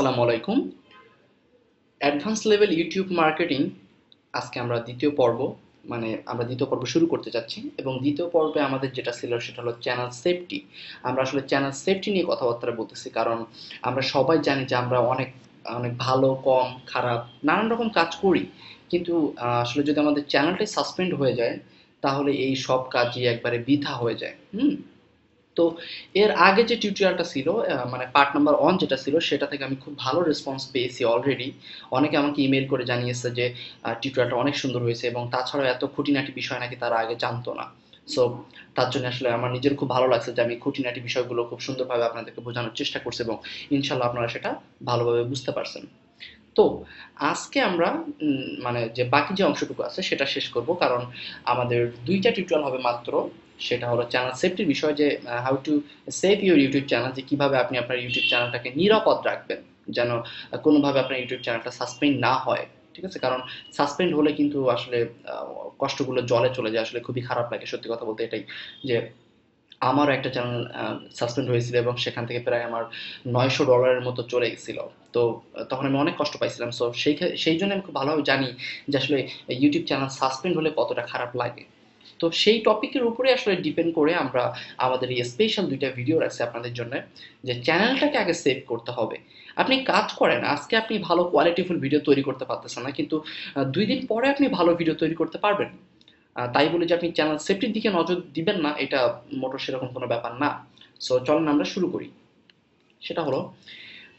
আসসালামু আলাইকুম। Advance level YouTube marketing আজকে আমরা দ্বিতীয় পর্ব মানে আমরা দ্বিতীয় পর্ব শুরু করতে যাচ্ছি এবং দ্বিতীয় পর্বে আমাদের যেটা ছিল সেটা হলো চ্যানেল সেফটি আমরা আসলে চ্যানেল সেফটি নিয়ে কথাবার্তা বলতেছি কারণ আমরা সবাই জানি যে আমরা অনেক অনেক ভালো, কম, খারাপ, নানান রকম কাজ করি। কিন্তু আসলে যদি আমাদের চ্যানেলটাই সাসপেন্ড হয়ে যায়, তাহলে এই সব কাজই একবারে বৃথা হয়ে যায়। হুম? তো এর আগে যে টিউটোরিয়ালটা ছিল মানে পার্ট নাম্বার ওয়ান যেটা ছিল, সেটা থেকে আমি খুব ভালো রেসপন্স পেয়েছি অলরেডি অনেকে আমাকে ইমেল করে জানিয়েছে যে টিউটোরিয়ালটা অনেক সুন্দর হয়েছে এবং তাছাড়াও এত খুঁটিনাটি বিষয় নাকি তারা আগে জানতো না। সো তার জন্য আসলে আমার নিজের খুব ভালো লাগছে যে আমি খুঁটিনাটি বিষয়গুলো খুব সুন্দরভাবে আপনাদেরকে বোঝানোর চেষ্টা করছি এবং ইনশাল্লাহ আপনারা সেটা ভালোভাবে বুঝতে পারছেন। তো, আজকে আমরা মানে যে বাকি যে অংশটুকু আছে সেটা শেষ করব, কারণ আমাদের দুইটা টিউটোরিয়াল হবে মাত্র। সেটা হলো চ্যানেল সেফটির বিষয় যে how to save your YouTube channel যে কীভাবে আপনি আপনার ইউটিউব চ্যানেলটাকে নিরাপদ রাখবেন, যেন কোনোভাবে আপনার ইউটিউব চ্যানেলটা সাসপেন্ড না হয়, ঠিক আছে? কারণ সাসপেন্ড হলে কিন্তু আসলে কষ্টগুলো জলে চলে যায়, আসলে খুবই খারাপ লাগে, সত্যি কথা বলতে এটাই, যে আমারও একটা চ্যানেল সাসপেন্ড হয়েছিল এবং সেখান থেকে প্রায় আমার নয়শো ডলারের মতো চলে গেছিল। তো তখন আমি অনেক কষ্ট পাইছিলাম। সো সেই সেই জন্য আমি খুব ভালোভাবে জানি যে আসলে ইউটিউব চ্যানেল সাসপেন্ড হলে কতটা খারাপ লাগে। তো সেই টপিকের উপরে আসলে ডিপেন্ড করে আমরা আমাদের এই স্পেশাল দুইটা ভিডিও রাখছি আপনাদের জন্য, যে চ্যানেলটাকে আগে সেভ করতে হবে। আপনি কাজ করেন, আজকে আপনি ভালো কোয়ালিটিফুল ভিডিও তৈরি করতে পারতেছেন না, কিন্তু দুই দিন পরে আপনি ভালো ভিডিও তৈরি করতে পারবেন। তাই বলে যে আপনি চ্যানেল সেফটির দিকে নজর দিবেন না, এটা মোটর সেরকম কোনো ব্যাপার না। সো চলেন আমরা শুরু করি। সেটা হলো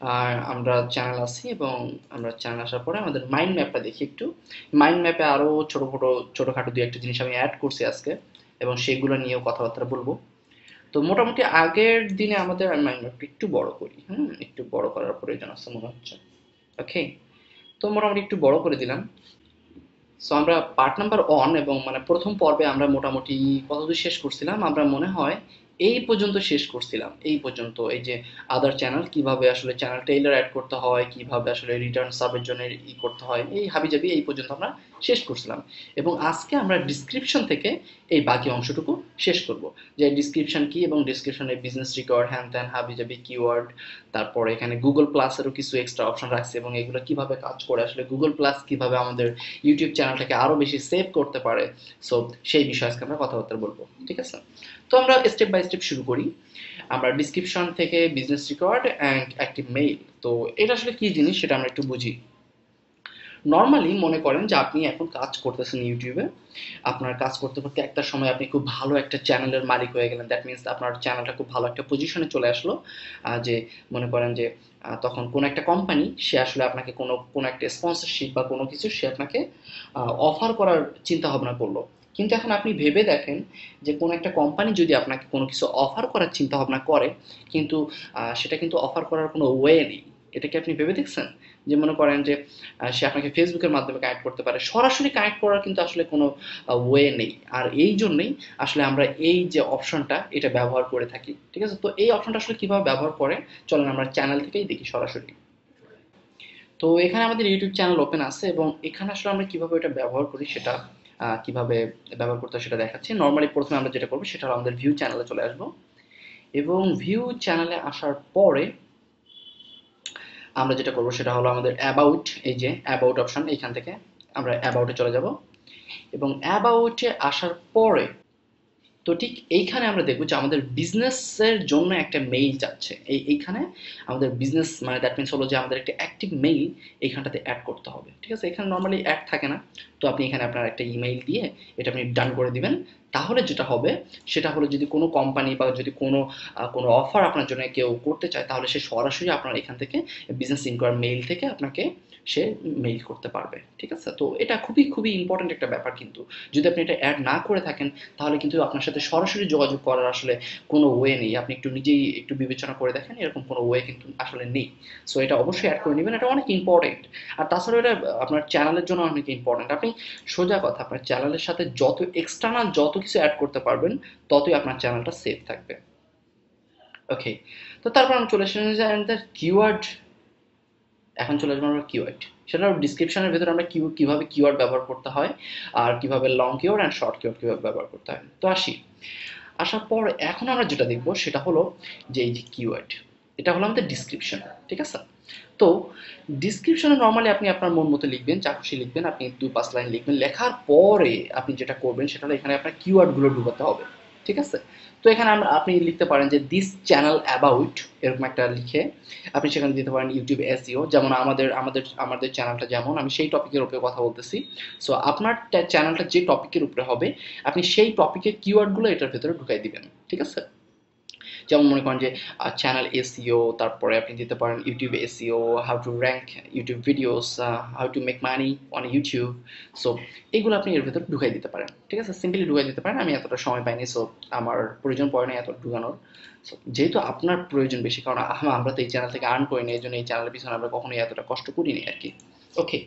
আর আমরা চ্যানেল আছি এবং আমরা চ্যানেল আসার পরে আমাদের মাইন্ড ম্যাপটা দেখি একটু। মাইন্ড ম্যাপে আরও ছোটো ছোটো, ছোটোখাটো দুই একটা জিনিস আমি অ্যাড করছি আজকে এবং সেগুলো নিয়েও কথাবার্তা বলব। তো মোটামুটি আগের দিনে আমাদের আমি মাইন্ড ম্যাপটা একটু বড় করি, হুম? একটু বড় করার প্রয়োজন আছে মনে হচ্ছে। ওকে তো মোটামুটি একটু বড় করে দিলাম। সো আমরা পার্ট নাম্বার ওয়ান এবং মানে প্রথম পর্বে আমরা মোটামুটি কতদূর শেষ করছিলাম? আমরা মনে হয় এই পর্যন্ত শেষ করছিলাম। এই পর্যন্ত এই যে আদার চ্যানেল কীভাবে আসলে চ্যানেল টেইলার অ্যাড করতে হয়, কীভাবে আসলে রিটার্ন সাবের জন্য ই করতে হয়, এই হাবিজাবি এই পর্যন্ত আমরা শেষ করছিলাম। এবং আজকে আমরা ডিসক্রিপশন থেকে এই বাকি অংশটুকু শেষ করব। যে ডিসক্রিপশন কি এবং ডিসক্রিপশনে বিজনেস রিকর্ড হ্যান ত্যান হাবিজাবি কিওয়ার্ড তারপরে এখানে গুগল প্লাসেরও কিছু এক্সট্রা অপশন রাখছে এবং এগুলো কীভাবে কাজ করে, আসলে গুগল প্লাস কীভাবে আমাদের ইউটিউব চ্যানেলটাকে আরও বেশি সেভ করতে পারে। সো সেই বিষয়ে আজকে আমরা কথাবার্তা বলব, ঠিক আছে? তো আমরা স্টেপ বাই স্টেপ শুরু করি। আমরা ডিসক্রিপশন থেকে business record and active mail তো এটা আসলে কি জিনিস সেটা আমরা একটু বুঝি। নর্মালি মনে করেন যে আপনি এখন কাজ করতেছেন ইউটিউবে আপনার কাজ করতে করতে একটা সময় আপনি খুব ভালো একটা চ্যানেলের মালিক হয়ে গেলেন। দ্যাট মিনস আপনার চ্যানেলটা খুব ভালো একটা পজিশনে চলে আসলো। যে মনে করেন যে তখন কোনো একটা কোম্পানি সে আসলে আপনাকে কোনো কোনো একটা স্পন্সরশিপ বা কোনো কিছু সে আপনাকে অফার করার চিন্তা ভাবনা করল। কিন্তু এখন আপনি ভেবে দেখেন যে কোনো একটা কোম্পানি যদি আপনাকে কোনো কিছু অফার করার চিন্তা ভাবনা করে, কিন্তু সেটা কিন্তু অফার করার কোনো ওয়ে নেই। এটা কি আপনি ভেবে দেখছেন? যে মনে করেন যে সে আপনাকে ফেসবুকের মাধ্যমে কানেক্ট করতে পারে। সরাসরি কানেক্ট করার কিন্তু আসলে কোনো ওয়ে নেই। আর এই জন্যই আসলে আমরা এই যে অপশনটা এটা ব্যবহার করে থাকি। ঠিক আছে? তো এই অপশনটা আসলে কীভাবে ব্যবহার করে? চলেন আমরা চ্যানেল থেকেই দেখি সরাসরি। তো এখানে আমাদের ইউটিউব চ্যানেল ওপেন আছে এবং এখানে আসলে আমরা কীভাবে এটা ব্যবহার করি সেটা কীভাবে ব্যবহার করতে সেটা দেখাচ্ছি। নর্মালি প্রথমে আমরা যেটা করব সেটা আমাদের ভিউ চ্যানেলে চলে আসব। এবং ভিউ চ্যানেলে আসার পরে আমরা যেটা করব সেটা হলো আমাদের অ্যাবাউট এই যে অ্যাবাউট অপশন এইখান থেকে আমরা অ্যাবাউটে চলে যাব। এবং অ্যাবাউটে আসার পরে তো ঠিক এইখানে আমরা দেখব যে আমাদের বিজনেসের জন্য একটা মেইল যাচ্ছে। এই, এইখানে আমাদের বিজনেস মানে দ্যাট মিনস হলো যে আমাদের একটা অ্যাক্টিভ মেইল এইখানটাতে অ্যাড করতে হবে। ঠিক আছে? এখানে নর্মালি অ্যাড থাকে না। তো আপনি এখানে আপনার একটা ইমেইল দিয়ে এটা আপনি ডান করে দিবেন। তাহলে যেটা হবে, সেটা হলো যদি কোনো কোম্পানি বা যদি কোনো কোনো অফার আপনার জন্য কেউ করতে চায়, তাহলে সে সরাসরি আপনার এখান থেকে বিজনেস ইনকোয়ার মেইল থেকে আপনাকে সে মেইল করতে পারবে, ঠিক আছে? তো এটা খুবই খুবই ইম্পর্টেন্ট একটা ব্যাপার কিন্তু। যদি আপনি এটা অ্যাড না করে থাকেন, তাহলে কিন্তু আপনার সাথে সরাসরি যোগাযোগ করার আসলে কোনো ওয়ে নেই। আপনি একটু নিজেই একটু বিবেচনা করে দেখেন, এরকম কোনো ওয়ে কিন্তু আসলে নেই। সো এটা অবশ্যই অ্যাড করে নেবেন। এটা অনেক ইম্পর্টেন্ট আর তাছাড়াও এটা, আপনার চ্যানেলের জন্য অনেক ইম্পর্টেন্ট আপনি সোজা কথা, আপনার চ্যানেলের সাথে যত এক্সটার্নাল যত কিছু অ্যাড করতে পারবেন, ততই আপনার চ্যানেলটা সেফ থাকবে। ওকে তো তারপর আমরা চলে এসেছি যে কিওয়ার্ড এখন চলে আসব আমরা কিওয়ার্ড সেটা ডিসক্রিপশনের ভেতরে আমরা কিউ, কীভাবে কিওয়ার্ড ব্যবহার করতে হয়, আর কীভাবে long keyword and short keyword কীভাবে ব্যবহার করতে হয়। তো আসি। আসার পর এখন আমরা যেটা দেখব সেটা হলো যে এই যে কিওয়ার্ড এটা হলো আমাদের ডিসক্রিপশন ঠিক আছে? তো ডিসক্রিপশনে নর্মালি আপনি আপনার মন মতো লিখবেন খুশি লিখবেন, আপনি দু পাঁচ লাইন লিখবেন, লেখার পরে আপনি যেটা করবেন সেটা হলো এখানে আপনার কিওয়ার্ডগুলো ঢুকাতে হবে, ঠিক আছে? তো এখানে আমরা, আপনি লিখতে পারেন যে দিস চ্যানেল অ্যাবাউট এরকম একটা লিখে আপনি সেখানে দিতে পারেন ইউটিউব এসিও যেমন আমাদের আমাদের আমাদের চ্যানেলটা যেমন, আমি সেই টপিকের উপরে কথা বলতেছি। সো আপনার চ্যানেলটা যে টপিকের উপরে হবে, আপনি সেই টপিকের কিওয়ার্ডগুলো এটার ভেতরে ঢুকাই দিবেন, ঠিক আছে? যেমন মনে করেন যে চ্যানেল এসিও তারপরে আপনি দিতে পারেন YouTube SEO how to rank YouTube videos how to make money on YouTube so এগুলো আপনি এর ভেতর ঢুকাই দিতে পারেন, ঠিক আছে? সিম্পলি ঢুকাই দিতে পারেন, আমি এতটা সময় পাইনি সো আমার প্রয়োজন পড়ে না এত ঢুকানোর যেহেতু আপনার প্রয়োজন বেশি, কারণ আমরা তো এই চ্যানেল থেকে আর্ন করি না এই জন্য এই চ্যানেলের পিছনে আমরা কখনোই এতটা কষ্ট করিনি আর কি ওকে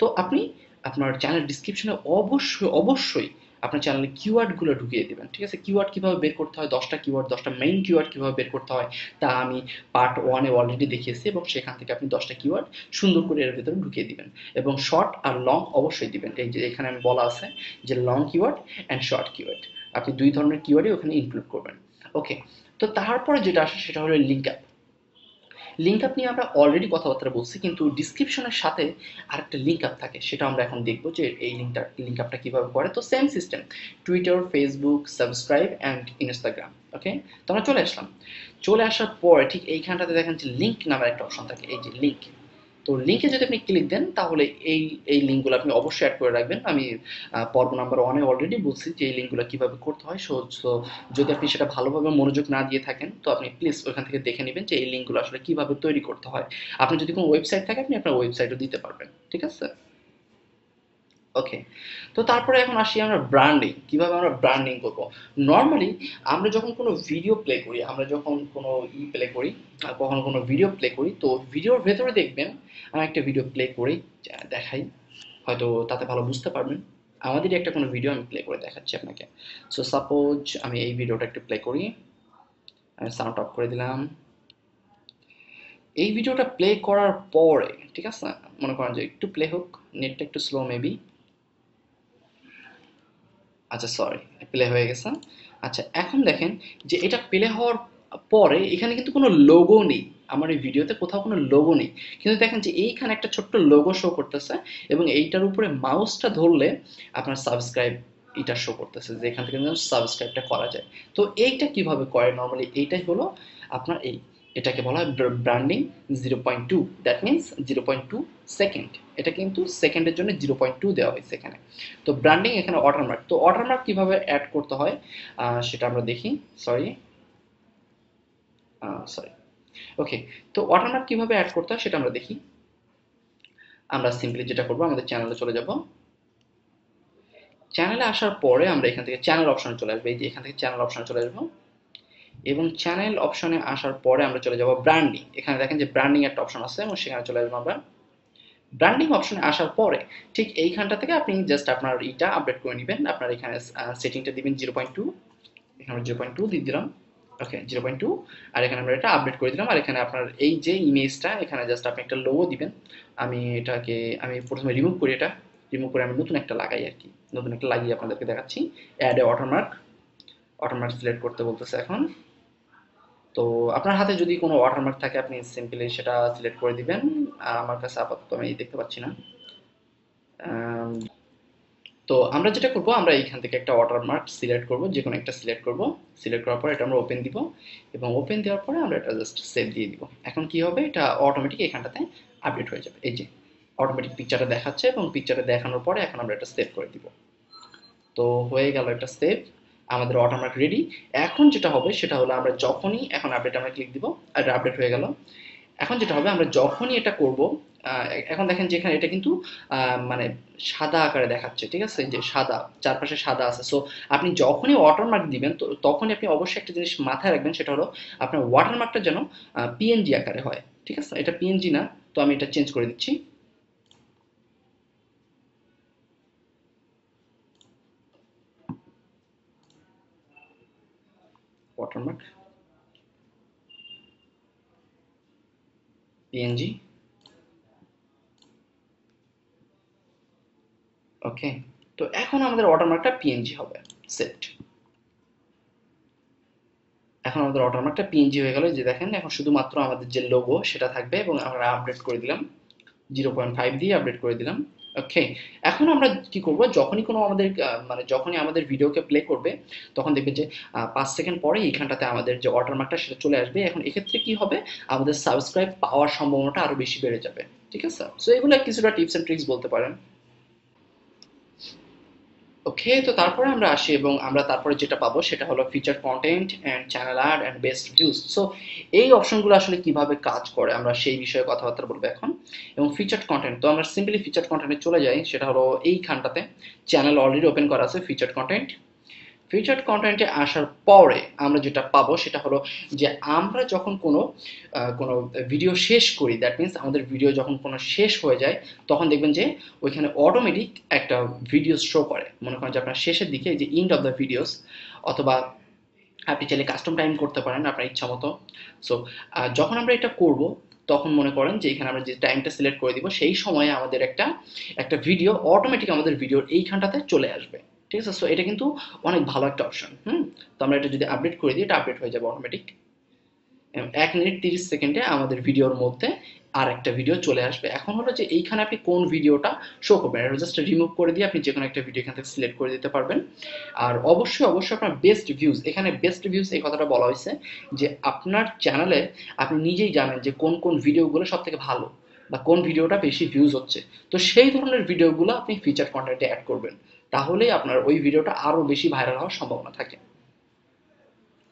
তো আপনি আপনার চ্যানেল ডিসক্রিপশনে অবশ্যই অবশ্যই আপনার চ্যানেলে কিওয়ার্ডগুলো ঢুকিয়ে দেবেন, ঠিক আছে? কিওয়ার্ড কীভাবে বের করতে হয়, দশটা কিওয়ার্ড দশটা মেইন কিওয়ার্ড কীভাবে বের করতে হয়, তা আমি পার্ট ওয়ানে অলরেডি দেখিয়েছি এবং সেখান থেকে আপনি দশটা কিওয়ার্ড সুন্দর করে এর ভেতরে ঢুকিয়ে দিবেন এবং শর্ট আর লং অবশ্যই দিবেন। এই যে এখানে আমি বলা আছে যে long keyword and short keyword আপনি দুই ধরনের কিওয়ার্ডই ওখানে ইনক্লুড করবেন। ওকে তো তারপরে যেটা আসে সেটা হলো লিঙ্ক আপ লিঙ্ক আপ নিয়ে আমরা অলরেডি কথাবার্তা বলছি, কিন্তু ডিসক্রিপশনের সাথে আরেকটা লিঙ্ক আপ থাকে, সেটা আমরা এখন দেখব যে এই লিঙ্কটা লিঙ্ক আপটা কীভাবে করে। তো same system Twitter Facebook subscribe and Instagram okay তো আমরা চলে আসলাম। চলে আসার পর ঠিক এইখানটাতে দেখেন যে লিঙ্ক নামের একটা অপশন থাকে, এই যে লিঙ্ক তো লিঙ্কে যদি আপনি ক্লিক দেন, তাহলে এই এই লিঙ্কগুলো আপনি অবশ্যই অ্যাড করে রাখবেন। আমি পর্ব নাম্বার ওয়ানে অলরেডি বলছি যে এই লিঙ্কগুলো কীভাবে করতে হয়। সো যদি আপনি সেটা ভালোভাবে মনোযোগ না দিয়ে থাকেন, তো আপনি প্লিজ ওইখান থেকে দেখে নেবেন যে এই লিঙ্কগুলো আসলে কীভাবে তৈরি করতে হয়। আপনি যদি কোনো ওয়েবসাইট থাকে, আপনি আপনার ওয়েবসাইটও দিতে পারবেন। ঠিক আছে? ওকে তো তারপরে এখন আসি আমরা ব্র্যান্ডিং কীভাবে আমরা ব্র্যান্ডিং করব? নর্মালি আমরা যখন কোনো ভিডিও প্লে করি আমরা যখন কোনো ই প্লে করি আহ, কখনো কোনো ভিডিও প্লে করি তো ভিডিওর ভেতরে দেখবেন আমি একটা ভিডিও প্লে করি দেখাই। হয়তো তাতে ভালো বুঝতে পারবেন। আমাদেরই একটা কোনো ভিডিও আমি প্লে করে দেখাচ্ছি আপনাকে। সো সাপোজ আমি এই ভিডিওটা একটু প্লে করি। আমি সাউন্ড অফ করে দিলাম। এই ভিডিওটা প্লে করার পরে ঠিক আছে? মনে করেন যে একটু প্লে হোক নেটটা একটু স্লো মেবি আচ্ছা সরি প্লে হয়ে গেছে। আচ্ছা এখন দেখেন যে এটা প্লে হওয়ার পরে এখানে কিন্তু কোনো লোগো নেই। আমার এই ভিডিওতে কোথাও কোনো লোগো নেই। কিন্তু দেখেন যে এইখানে একটা ছোট্ট লোগো শো করতেছে এবং এইটার উপরে মাউসটা ধরলে আপনার সাবস্ক্রাইব এটা শো করতেছে যে এখান থেকে সাবস্ক্রাইবটা করা যায়। তো এইটা কীভাবে করে? নর্মালি এইটাই হলো আপনার এই এটাকে বলা হয় branding zero point two that means zero point two second এটা কিন্তু সেকেন্ডের জন্য জিরো পয়েন্ট টু দেওয়া হয়েছে এখানে। তো ব্র্যান্ডিং এখানে ওয়াটারমার্ক তো ওয়াটারমার্ক কীভাবে অ্যাড করতে হয়? সেটা আমরা দেখি। সরি সরি ওকে তো ওয়াটারমার্ক কীভাবে অ্যাড করতে হয় সেটা আমরা দেখি। আমরা সিম্পলি যেটা করব, আমাদের চ্যানেলে চলে যাব। চ্যানেলে আসার পরে আমরা এখান থেকে চ্যানেল অপশনে চলে আসব। এই যে এখান থেকে চ্যানেল অপশনে চলে আসব। এবং চ্যানেল অপশনে আসার পরে আমরা চলে যাব ব্র্যান্ডিং এখানে দেখেন যে ব্র্যান্ডিং একটা অপশন আছে, এবং সেখানে চলে আসব আমরা। ব্র্যান্ডিং অপশনে আসার পরে ঠিক এইখানটা থেকে আপনি জাস্ট আপনার ইটা আপডেট করে নেবেন। আপনার এখানে সেটিংটা দিবেন জিরো পয়েন্ট টু এখানে জিরো পয়েন্ট টু দিয়ে দিলাম। ওকে জিরো পয়েন্ট টু আর এখানে আমরা এটা আপডেট করে দিলাম। আর এখানে আপনার এই যে ইমেজটা এখানে জাস্ট আপনি একটা লোগো দিবেন। আমি এটাকে, আমি প্রথমে রিমুভ করি এটা। রিমুভ করে আমি নতুন একটা লাগাই আর কি। নতুন একটা লাগিয়ে আপনাদেরকে দেখাচ্ছি। Add a watermark watermark select করতে বলতেছে এখন। তো আপনার হাতে যদি কোনো ওয়াটারমার্ক থাকে, আপনি সিম্পলি সেটা সিলেক্ট করে দিবেন। আমার কাছে আপাতত আমি দেখতে পাচ্ছি না। তো আমরা যেটা করব, আমরা এইখান থেকে একটা ওয়াটারমার্ক সিলেক্ট করব, যে কোনো একটা সিলেক্ট করব। সিলেক্ট করার পর এটা আমরা ওপেন দিব এবং ওপেন দেওয়ার পরে আমরা এটা জাস্ট সেভ দিয়ে দিব। এখন কি হবে? এটা অটোমেটিক এখানটাতে আপডেট হয়ে যাবে। এই যে অটোমেটিক পিকচারটা দেখাচ্ছে এবং পিকচারটা দেখানোর পরে এখন আমরা এটা সেভ করে দিব। তো হয়ে গেল একটা সেভ আমাদের ওয়াটারমার্ক রেডি এখন যেটা হবে, সেটা হলো আমরা যখনই, এখন আপডেট আমরা ক্লিক দিব, আর এটা আপডেট হয়ে গেল। এখন যেটা হবে, আমরা যখনই এটা করব এখন দেখেন যে এখানে এটা কিন্তু মানে সাদা আকারে দেখাচ্ছে, ঠিক আছে? যে সাদা, চারপাশে সাদা আছে। সো আপনি যখনই ওয়াটারমার্ক দিবেন, তো তখনই আপনি অবশ্যই একটা জিনিস মাথায় রাখবেন, সেটা হলো আপনার ওয়াটারমার্কটা যেন পিএনজি আকারে হয়, ঠিক আছে? এটা পিএনজি না, তো আমি এটা চেঞ্জ করে দিচ্ছি। ওয়াটারমার্ক পিএনজি ওকে তো এখন আমাদের ওয়াটারমার্কটা পিএনজি হবে। সেট এখন আমাদের ওয়াটারমার্কটা পিএনজি হয়ে গেল। যে দেখেন, এখন শুধুমাত্র আমাদের যে লোগো সেটা থাকবে এবং আমরা আপডেট করে দিলাম। জিরো পয়েন্ট ফাইভ দিয়ে আপডেট করে দিলাম। ওকে এখন আমরা কি করব? যখনই কোনো আমাদের মানে যখনই আমাদের ভিডিওকে প্লে করবে, তখন দেখবে যে পাঁচ সেকেন্ড পরে এইখানটাতে আমাদের যে ওয়াটারমার্কটা সেটা চলে আসবে। এখন এক্ষেত্রে কি হবে? আমাদের সাবস্ক্রাইব পাওয়ার সম্ভাবনাটা আরও বেশি বেড়ে যাবে। ঠিক আছে? সো এগুলো কিছুটা টিপস অ্যান্ড ট্রিক্স বলতে পারেন। ওকে তো তারপরে আমরা আসি এবং আমরা তারপরে যেটা পাবো সেটা হলো feature content and channel ad and best views so এই অপশনগুলো আসলে কীভাবে কাজ করে আমরা সেই বিষয়ে কথাবার্তা বলব এখন। এবং ফিচার কন্টেন্ট তো আমরা সিম্পলি ফিচার কন্টেন্টে চলে যাই, সেটা হলো এইখানটাতে। চ্যানেল অলরেডি ওপেন করা আছে ফিচার কন্টেন্ট ফিচার্ড কন্টেন্টে আসার পরে আমরা যেটা পাবো সেটা হলো যে আমরা যখন কোনো কোনো ভিডিও শেষ করি দ্যাট মিনস আমাদের ভিডিও যখন কোনো শেষ হয়ে যায়, তখন দেখবেন যে ওইখানে অটোমেটিক একটা ভিডিও শো করে। মনে করেন যে আপনার শেষের দিকে যে ইন্ড অফ দ্য ভিডিওস অথবা আপনি চাইলে কাস্টম টাইম করতে পারেন আপনার ইচ্ছা মতো। সো যখন আমরা এটা করব, তখন মনে করেন যে এখানে আমরা যে টাইমটা সিলেক্ট করে দিব, সেই সময়ে আমাদের একটা একটা ভিডিও অটোমেটিক আমাদের ভিডিওর এইখানটাতে চলে আসবে। ঠিক আছে? সো এটা কিন্তু অনেক ভালো একটা অপশন হুম? তো আমরা এটা যদি আপডেট করে দিই, এটা আপডেট হয়ে যাবে অটোমেটিক এক মিনিট তিরিশ সেকেন্ডে আমাদের ভিডিওর মধ্যে আর একটা ভিডিও চলে আসবে। এখন হলো যে, এইখানে আপনি কোন ভিডিওটা শো করবেন? এটা জাস্ট রিমুভ করে দিয়ে আপনি যে কোনো একটা ভিডিও এখান থেকে সিলেক্ট করে দিতে পারবেন। আর অবশ্যই অবশ্যই আপনার বেস্ট ভিউজ এখানে বেস্ট ভিউজ এই কথাটা বলা হয়েছে যে, আপনার চ্যানেলে আপনি নিজেই জানেন যে, কোন কোন ভিডিওগুলো সব থেকে ভালো বা কোন ভিডিওটা বেশি ভিউজ হচ্ছে। তো সেই ধরনের ভিডিওগুলো আপনি ফিচার কন্টেন্টে অ্যাড করবেন। তাহলেই আপনার ওই ভিডিওটা আরও বেশি ভাইরাল হওয়ার সম্ভাবনা থাকে।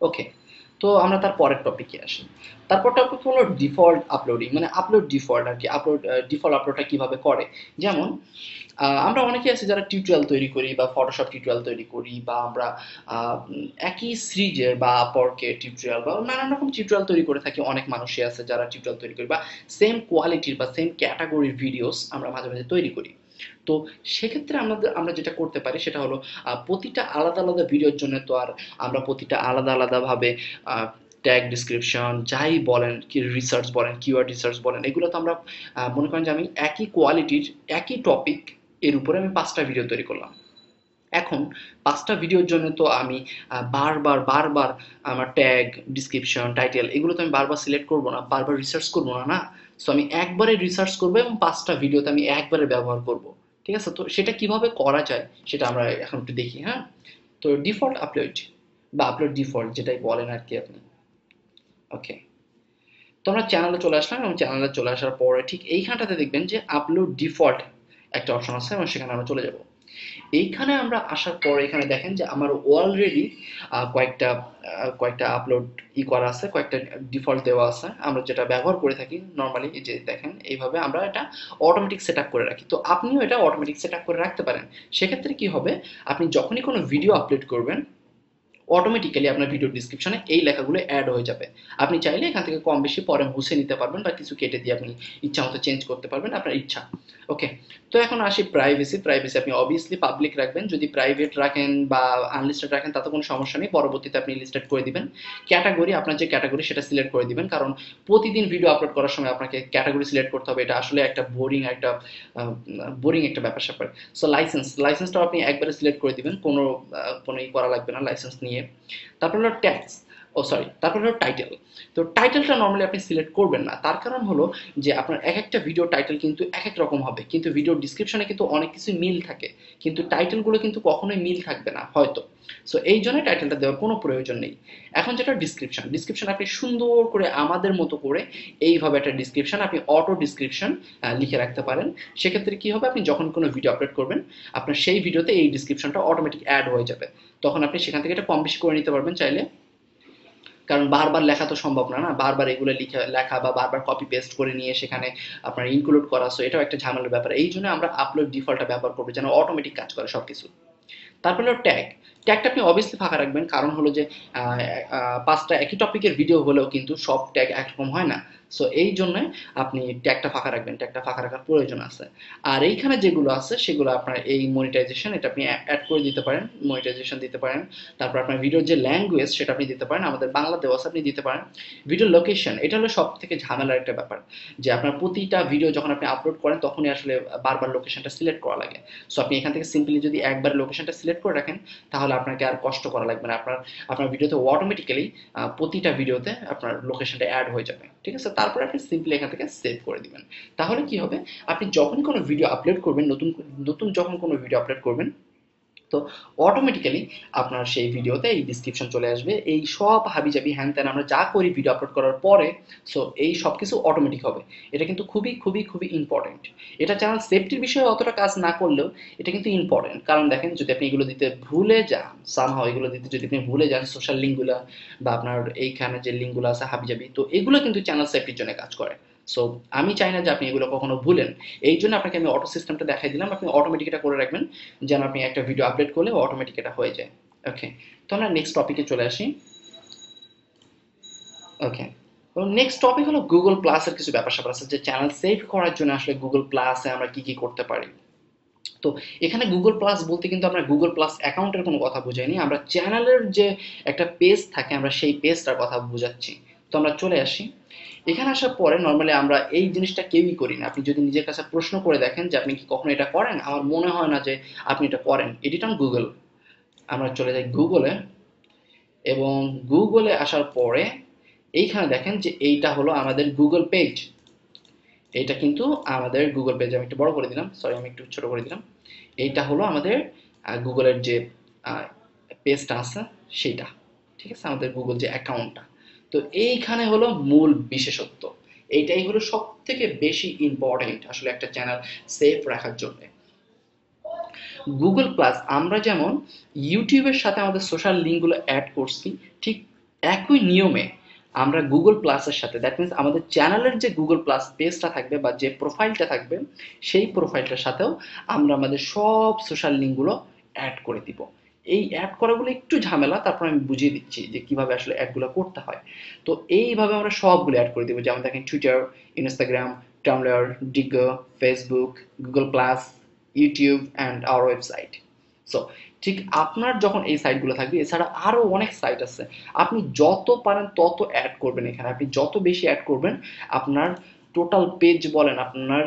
ওকে তো আমরা তার পরের টপিকে আসি। তারপর টপিক হলো ডিফল্ট আপলোডিং মানে আপলোড ডিফল্ট আর কি আপলোড ডিফল্ট আপলোডটা কীভাবে করে? যেমন আমরা অনেকে আছি যারা টিউটোরিয়াল তৈরি করি বা ফটোশপ টিউটোরিয়াল তৈরি করি বা আমরা একই সিরিজের বা আপরকে টিউটোরিয়াল বা নানান রকম টিউটোরিয়াল তৈরি করে থাকি। অনেক মানুষই আছে যারা টিউটোরিয়াল তৈরি করি বা সেম কোয়ালিটির বা সেম ক্যাটাগরির ভিডিওস আমরা মাঝে মাঝে তৈরি করি। তো সেক্ষেত্রে আমাদের, আমরা যেটা করতে পারি সেটা হলো প্রতিটা আলাদা আলাদা ভিডিওর জন্য তো আর আমরা প্রতিটা আলাদা আলাদাভাবে ট্যাগ ডিসক্রিপশন যাই বলেন, কি রিসার্চ বলেন কিওয়ার্ড রিসার্চ বলেন, এগুলো তো আমরা মনে করেন যে আমি একই কোয়ালিটির একই টপিক এর উপরে আমি পাঁচটা ভিডিও তৈরি করলাম। এখন পাঁচটা ভিডিওর জন্য তো আমি বারবার বারবার আমার ট্যাগ ডিসক্রিপশন টাইটেল এগুলো তো আমি বারবার সিলেক্ট করব না, বারবার রিসার্চ করব না না? সো আমি একবারে রিসার্চ করব এবং পাঁচটা ভিডিওতে আমি একবারে ব্যবহার করব। ঠিক আছে? তো সেটা কীভাবে করা যায় সেটা আমরা এখন একটু দেখি হ্যাঁ? তো ডিফল্ট আপলোড বা আপলোড ডিফল্ট যেটাই বলেন আর কি আপনি। ওকে তো আমরা চ্যানেলে চলে আসলাম এবং চ্যানেলে চলে আসার পরে ঠিক এইখানটাতে দেখবেন যে আপলোড ডিফল্ট একটা অপশন আছে এবং সেখানে আমরা চলে যাব। এইখানে আমরা আসার পর এখানে দেখেন যে আমার অলরেডি কয়েকটা কয়েকটা আপলোড ই করা আছে, কয়েকটা ডিফল্ট দেওয়া আছে। আমরা যেটা ব্যবহার করে থাকি নর্মালি যে দেখেন, এইভাবে আমরা এটা অটোমেটিক সেট করে রাখি। তো আপনিও এটা অটোমেটিক সেট করে রাখতে পারেন। সেক্ষেত্রে কি হবে? আপনি যখনই কোনো ভিডিও আপলোড করবেন অটোমেটিক্যালি আপনার ভিডিও ডিসক্রিপশনে এই লেখাগুলো অ্যাড হয়ে যাবে। আপনি চাইলে এখান থেকে কম বেশি পরে মুছে নিতে পারবেন বা কিছু কেটে দিয়ে আপনি ইচ্ছা মতো চেঞ্জ করতে পারবেন, আপনার ইচ্ছা। ওকে তো এখন আসি প্রাইভেসি প্রাইভেসি আপনি অবভিয়াসলি পাবলিক রাখবেন। যদি প্রাইভেট রাখেন বা আনলিস্টেড রাখেন, তাতে কোনো সমস্যা নেই। পরবর্তীতে আপনি লিস্টেড করে দিবেন। ক্যাটাগরি আপনার যে ক্যাটাগরি সেটা সিলেক্ট করে দিবেন। কারণ প্রতিদিন ভিডিও আপলোড করার সময় আপনাকে ক্যাটাগরি সিলেক্ট করতে হবে। এটা আসলে একটা বোরিং একটা বোরিং একটা ব্যাপার স্যাপার সো লাইসেন্স লাইসেন্সটাও আপনি একবারে সিলেক্ট করে দিবেন। কোনো কোনো ই করা লাগবে না। লাইসেন্স নিয়ে তারপর হলো ট্যাক্স ও সরি তারপর হলো টাইটেল তো টাইটেলটা নর্মালি আপনি সিলেক্ট করবেন না। তার কারণ হলো যে আপনার এক একটা ভিডিও টাইটেল কিন্তু এক এক রকম হবে। কিন্তু ভিডিও ডিসক্রিপশনে কিন্তু অনেক কিছু মিল থাকে। কিন্তু টাইটেলগুলো কিন্তু কখনোই মিল থাকবে না, হয়তো। সো এই জন্য টাইটেলটা দেওয়ার কোনো প্রয়োজন নেই। এখন যেটা ডিসক্রিপশন ডিসক্রিপশন আপনি সুন্দর করে আমাদের মতো করে এইভাবে একটা ডিসক্রিপশন আপনি অটো ডিসক্রিপশন লিখে রাখতে পারেন। সেক্ষেত্রে কি হবে? আপনি যখন কোনো ভিডিও আপলোড করবেন, আপনার সেই ভিডিওতে এই ডিসক্রিপশনটা অটোমেটিক অ্যাড হয়ে যাবে। তখন আপনি সেখান থেকে এটা কম বেশি করে নিতে পারবেন চাইলে। কারণ বারবার লেখা তো সম্ভব না না? বারবার এগুলো লিখে, লেখা বা বারবার কপি পেস্ট করে নিয়ে সেখানে আপনার ইনক্লুড করা সো এটাও একটা ঝামেলার ব্যাপার। এই জন্য আমরা আপলোড ডিফল্টটা ব্যবহার করব, যেন অটোমেটিক কাজ করে সব কিছু তারপর ট্যাগ ট্যাগটা আপনি অবভিয়াসলি ফাঁকা রাখবেন। কারণ হলো যে পাঁচটা একই টপিকের ভিডিও হলেও কিন্তু সব ট্যাগ একরকম হয় না। সো এই জন্য আপনি ট্যাগটা ফাঁকা রাখবেন। ট্যাগটা ফাঁকা রাখার প্রয়োজন আছে। আর এইখানে যেগুলো আছে, সেগুলো আপনার এই মনিটাইজেশন এটা আপনি অ্যাড করে দিতে পারেন মনিটাইজেশন দিতে পারেন। তারপর আপনার ভিডিওর যে ল্যাঙ্গুয়েজ সেটা আপনি দিতে পারেন। আমাদের বাংলা দেওয়া আপনি দিতে পারেন। ভিডিও লোকেশন এটা হলো সব থেকে ঝামেলার একটা ব্যাপার। যে আপনার প্রতিটা ভিডিও যখন আপনি আপলোড করেন, তখনই আসলে বারবার লোকেশনটা সিলেক্ট করা লাগে। সো আপনি এখান থেকে সিম্পলি যদি একবার লোকেশনটা সিলেক্ট করে রাখেন, তাহলে আপনাকে আর কষ্ট করা লাগবে না। আপনার আপনার ভিডিওতে অটোমেটিক্যালি প্রতিটা ভিডিওতে আপনার লোকেশনটা অ্যাড হয়ে যাবে। ঠিক আছে? তারপরে আপনি সিম্পলি এখান থেকে সেভ করে দিবেন। তাহলে কি হবে? আপনি যখনই কোনো ভিডিও আপলোড করবেন, নতুন নতুন যখন কোনো ভিডিও আপলোড করবেন তো অটোমেটিক্যালি আপনার সেই ভিডিওতে এই ডিসক্রিপশন চলে আসবে। এই সব হাবিজাবি, হ্যান ত্যান আমরা যা করি ভিডিও আপলোড করার পরে সো এই সব কিছু অটোমেটিক হবে। এটা কিন্তু খুবই খুবই খুবই ইম্পর্টেন্ট এটা চ্যানেল সেফটির বিষয়ে অতটা কাজ না করলেও এটা কিন্তু ইম্পর্টেন্ট কারণ দেখেন, যদি আপনি এগুলো দিতে ভুলে যান সামহাও এগুলো দিতে যদি আপনি ভুলে যান সোশ্যাল লিঙ্কগুলো বা আপনার এইখানে যে লিঙ্কগুলো আছে হাবিজাবি, তো এগুলো কিন্তু চ্যানেল সেফটির জন্য কাজ করে। সো আমি চাই না যে আপনি এগুলো কখনো ভুলেন। এই জন্য আপনাকে আমি অটো সিস্টেমটা দেখাই দিলাম। আপনি অটোমেটিক এটা করে রাখবেন, যেন আপনি একটা ভিডিও আপলোড করলে অটোমেটিক এটা হয়ে যায়। ওকে তো আমরা নেক্সট টপিকে চলে আসি। ওকে নেক্সট টপিক হলো গুগল প্লাসের কিছু ব্যাপার স্যাপার আছে, যে চ্যানেল সেভ করার জন্য আসলে গুগল প্লাসে আমরা কি কি করতে পারি। তো এখানে গুগল প্লাস বলতে কিন্তু আমরা গুগল প্লাস অ্যাকাউন্টের কোনো কথা বুঝাইনি, আমরা চ্যানেলের যে একটা পেজ থাকে, আমরা সেই পেজটার কথা বুঝাচ্ছি। তো আমরা চলে আসি। এখানে আসার পরে নর্মালি আমরা এই জিনিসটা কেউই করি না। আপনি যদি নিজের কাছে প্রশ্ন করে দেখেন যে আপনি কি কখনো এটা করেন, আমার মনে হয় না যে আপনি এটা করেন। এডিট অন গুগল আমরা চলে যাই গুগলে এবং গুগলে আসার পরে এইখানে দেখেন যে এইটা হলো আমাদের গুগল পেজ এইটা কিন্তু আমাদের গুগল পেজ আমি একটু বড় করে দিলাম সরি আমি একটু ছোট করে দিলাম। এইটা হলো আমাদের গুগলের যে পেজটা আছে, সেইটা। ঠিক আছে? আমাদের গুগল যে অ্যাকাউন্টটা তো এইখানে হলো মূল বিশেষত্ব। এইটাই হলো সব থেকে বেশি ইম্পর্টেন্ট আসলে একটা চ্যানেল সেফ রাখার জন্য। গুগল প্লাস আমরা যেমন ইউটিউবের সাথে আমাদের সোশ্যাল লিঙ্কগুলো অ্যাড করছি, ঠিক একই নিয়মে আমরা গুগল প্লাসের সাথে দ্যাট মিনস আমাদের চ্যানেলের যে গুগল প্লাস পেজটা থাকবে বা যে প্রোফাইলটা থাকবে, সেই প্রোফাইলটার সাথেও আমরা আমাদের সব সোশ্যাল লিঙ্কগুলো অ্যাড করে দিব। এই অ্যাড করাগুলো একটু ঝামেলা, তারপর আমি বুঝিয়ে দিচ্ছি যে কীভাবে আসলে অ্যাডগুলো করতে হয়। তো এইভাবে আমরা সবগুলো অ্যাড করে দেবো। যেমন দেখেন Twitter Instagram Tumblr Diigo Facebook Google plus YouTube and our website so ঠিক আপনার যখন এই সাইটগুলো থাকবে, এছাড়া আরও অনেক সাইট আছে। আপনি যত পারেন তত অ্যাড করবেন এখানে। আপনি যত বেশি অ্যাড করবেন, আপনার টোটাল পেজ বলেন, আপনার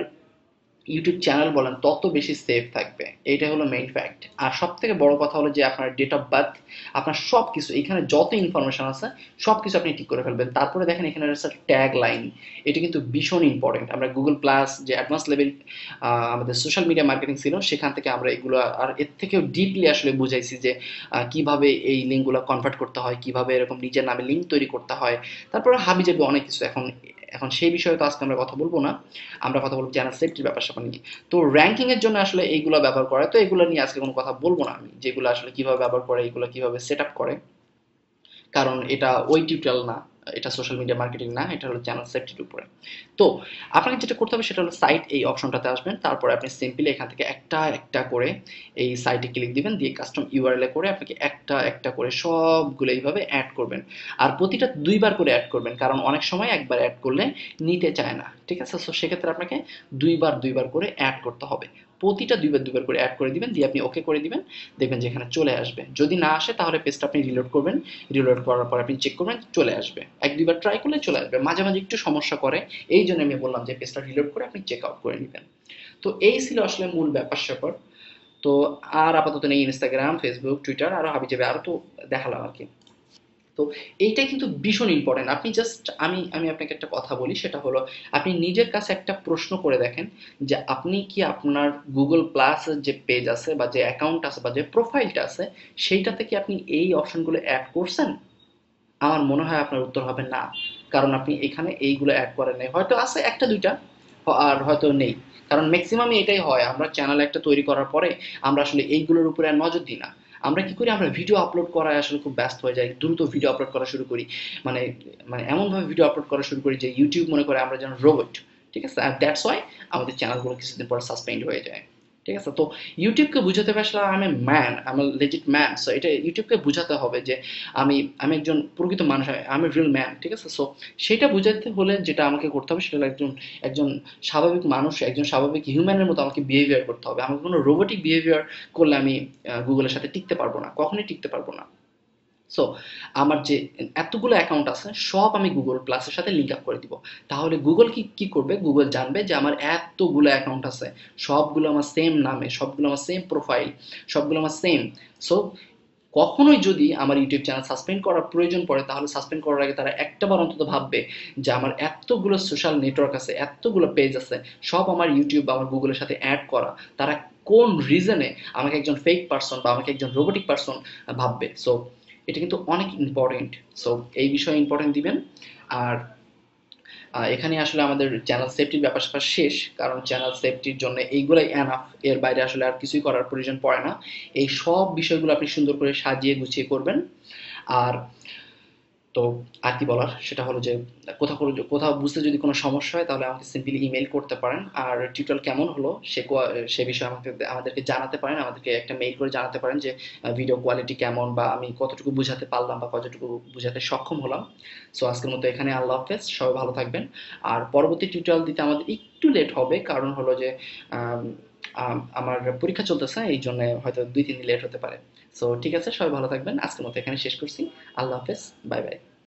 ইউটিউব চ্যানেল বলেন, তত বেশি সেফ থাকবে। এইটা হলো মেইন ফ্যাক্ট আর সব থেকে বড় কথা হলো যে, আপনার ডেট অফ বার্থ আপনার সব কিছু এখানে যত ইনফরমেশন আছে সব কিছু আপনি ঠিক করে ফেলবেন। তারপরে দেখেন, এখানে রয়েছে ট্যাগ লাইন এটা কিন্তু ভীষণ ইম্পর্টেন্ট আমরা গুগল প্লাস যে অ্যাডভান্স লেভেল আমাদের সোশ্যাল মিডিয়া মার্কেটিং ছিল, সেখান থেকে আমরা এগুলো আর এর থেকেও ডিপলি আসলে বুঝাইছি যে কীভাবে এই লিঙ্কগুলো কনভার্ট করতে হয়, কীভাবে এরকম নিজের নামে লিঙ্ক তৈরি করতে হয়। তারপরে হাবি যাবে অনেক কিছু এখন এখন সেই বিষয়ে তো আজকে আমরা কথা বলব না। আমরা কথা বলব চ্যানেল সেফটির ব্যাপার স্যাপার নিয়ে। তো র্যাঙ্কিং এর জন্য আসলে এইগুলো ব্যবহার করে। তো এগুলো নিয়ে আজকে কোনো কথা বলব না আমি। যেগুলো আসলে কীভাবে ব্যবহার করে, এগুলো কীভাবে সেট করে। কারণ এটা ওই টিউটোরিয়াল না। এটা সোশ্যাল মিডিয়া মার্কেটিং না, এটা হলো চ্যানেল সেফটির উপরে। তো আপনাকে যেটা করতে হবে সেটা হলো সাইট এই অপশনটাতে আসবেন, তারপরে আপনি সিম্পলি এখান থেকে একটা একটা করে এই সাইটে ক্লিক দিবেন, দিয়ে কাস্টম ইউআরএল করে আপনাকে একটা একটা করে সবগুলো এইভাবে অ্যাড করবেন। আর প্রতিটা দুইবার করে অ্যাড করবেন, কারণ অনেক সময় একবার অ্যাড করলে নিতে চায় না, ঠিক আছে? সো সেক্ষেত্রে আপনাকে দুইবার দুইবার করে অ্যাড করতে হবে। প্রতিটা দুইবার দুইবার করে অ্যাড করে দিবেন, দিয়ে আপনি ওকে করে দিবেন। দেখবেন যে এখানে চলে আসবে। যদি না আসে, তাহলে পেজটা আপনি রিলোড করবেন। রিলোড করার পর আপনি চেক করবেন, চলে আসবে। এক দুইবার ট্রাই করলে চলে আসবে। মাঝে মাঝে একটু সমস্যা করে, এই জন্য আমি বললাম যে পেজটা রিলোড করে আপনি চেক আউট করে নেবেন। তো এই ছিল আসলে মূল ব্যাপার স্যাপার। তো আর আপাতত নেই ইনস্টাগ্রাম ফেসবুক টুইটার আরও হাবি যাবে আরও তো দেখালাম আর কি। তো এইটা কিন্তু ভীষণ ইম্পর্টেন্ট আপনি জাস্ট আমি আমি আপনাকে একটা কথা বলি, সেটা হলো আপনি নিজের কাছে একটা প্রশ্ন করে দেখেন যে আপনি কি আপনার গুগল প্লাস যে পেজ আছে বা যে অ্যাকাউন্ট আছে বা যে প্রোফাইলটা আছে, সেইটাতে কি আপনি এই অপশনগুলো অ্যাড করছেন? আমার মনে হয় আপনার উত্তর হবে না। কারণ আপনি এখানে এইগুলো অ্যাড করেন নাই। হয়তো আছে একটা, দুইটা আর হয়তো নেই। কারণ ম্যাক্সিমামই এটাই হয়। আমরা চ্যানেল একটা তৈরি করার পরে আমরা আসলে এইগুলোর উপরে নজর দিই না। আমরা কি করি? আমরা ভিডিও আপলোড করায় আসলে খুব ব্যস্ত হয়ে যাই। দ্রুত ভিডিও আপলোড করা শুরু করি। মানে মানে এমনভাবে ভিডিও আপলোড করা শুরু করি যে ইউটিউব মনে করে আমরা যেন রোবট ঠিক আছে? দ্যাটস ওয়াই আমাদের চ্যানেলগুলো কিছুদিন পর সাসপেন্ড হয়ে যায়। ঠিক আছে? তো ইউটিউবকে বুঝাতে আসলে আমি ম্যান আমি লেজিট ম্যান সো এটা ইউটিউবকে বুঝাতে হবে যে আমি আমি একজন প্রকৃত মানুষ আমি রিয়েল ম্যান ঠিক আছে? সো সেটা বুঝাতে হলে যেটা আমাকে করতে হবে, সেটা একজন একজন স্বাভাবিক মানুষ, একজন স্বাভাবিক হিউম্যানের মতো আমাকে বিহেভিয়ার করতে হবে। আমাকে কোনো রোবোটিক বিহেভিয়ার করলে আমি গুগলের সাথে টিকতে পারব না, কখনোই টিকতে পারব না। সো আমার যে এতগুলো অ্যাকাউন্ট আছে, সব আমি গুগল প্লাসের সাথে লিঙ্ক আপ করে দিব। তাহলে গুগল কি কি করবে? গুগল জানবে যে আমার এতগুলো অ্যাকাউন্ট আছে। সবগুলো আমার সেম নামে, সবগুলো আমার সেম প্রোফাইল সবগুলো আমার সেম সো কখনোই যদি আমার ইউটিউব চ্যানেল সাসপেন্ড করার প্রয়োজন পড়ে, তাহলে সাসপেন্ড করার আগে তারা একটাবার অন্তত ভাববে যে আমার এতগুলো সোশ্যাল নেটওয়ার্ক আছে, এতগুলো পেজ আছে, সব আমার ইউটিউব বা আমার গুগলের সাথে অ্যাড করা। তারা কোন রিজনে আমাকে একজন ফেক পার্সন বা আমাকে একজন রোবোটিক পার্সন ভাববে? সো এটা কিন্তু অনেক ইম্পর্টেন্ট সো এই বিষয়ে ইম্পর্টেন্ট দিবেন। আর এখানে আসলে আমাদের চ্যানেল সেফটির ব্যাপার শেষ, কারণ চ্যানেল সেফটির জন্য এইগুলাই অ্যানাফ এর বাইরে আসলে আর কিছুই করার প্রয়োজন পড়ে না। এই সব বিষয়গুলো আপনি সুন্দর করে সাজিয়ে গুছিয়ে করবেন। আর তো আর কি বলার? সেটা হলো যে, কোথাও কোথাও বুঝতে যদি কোনো সমস্যা হয়, তাহলে আমাকে সিম্পলি ইমেল করতে পারেন। আর টিউটোরিয়াল কেমন হলো, সে সে বিষয়ে আমাকে, আমাদেরকে জানাতে পারেন। আমাদেরকে একটা মেইল করে জানাতে পারেন যে ভিডিও কোয়ালিটি কেমন বা আমি কতটুকু বুঝাতে পারলাম বা কতটুকু বুঝাতে সক্ষম হলাম। সো আজকের মতো এখানে আল্লাহ হাফেজ। সবাই ভালো থাকবেন। আর পরবর্তী টিউটোরিয়াল দিতে আমাদের একটু লেট হবে, কারণ হলো যে আমার পরীক্ষা চলতেছে এই জন্য হয়তো দুই, তিন দিন লেট হতে পারে। সো ঠিক আছে, সবাই ভালো থাকবেন। আজকের মতো এখানে শেষ করছি। আল্লাহ হাফেজ। Bye bye.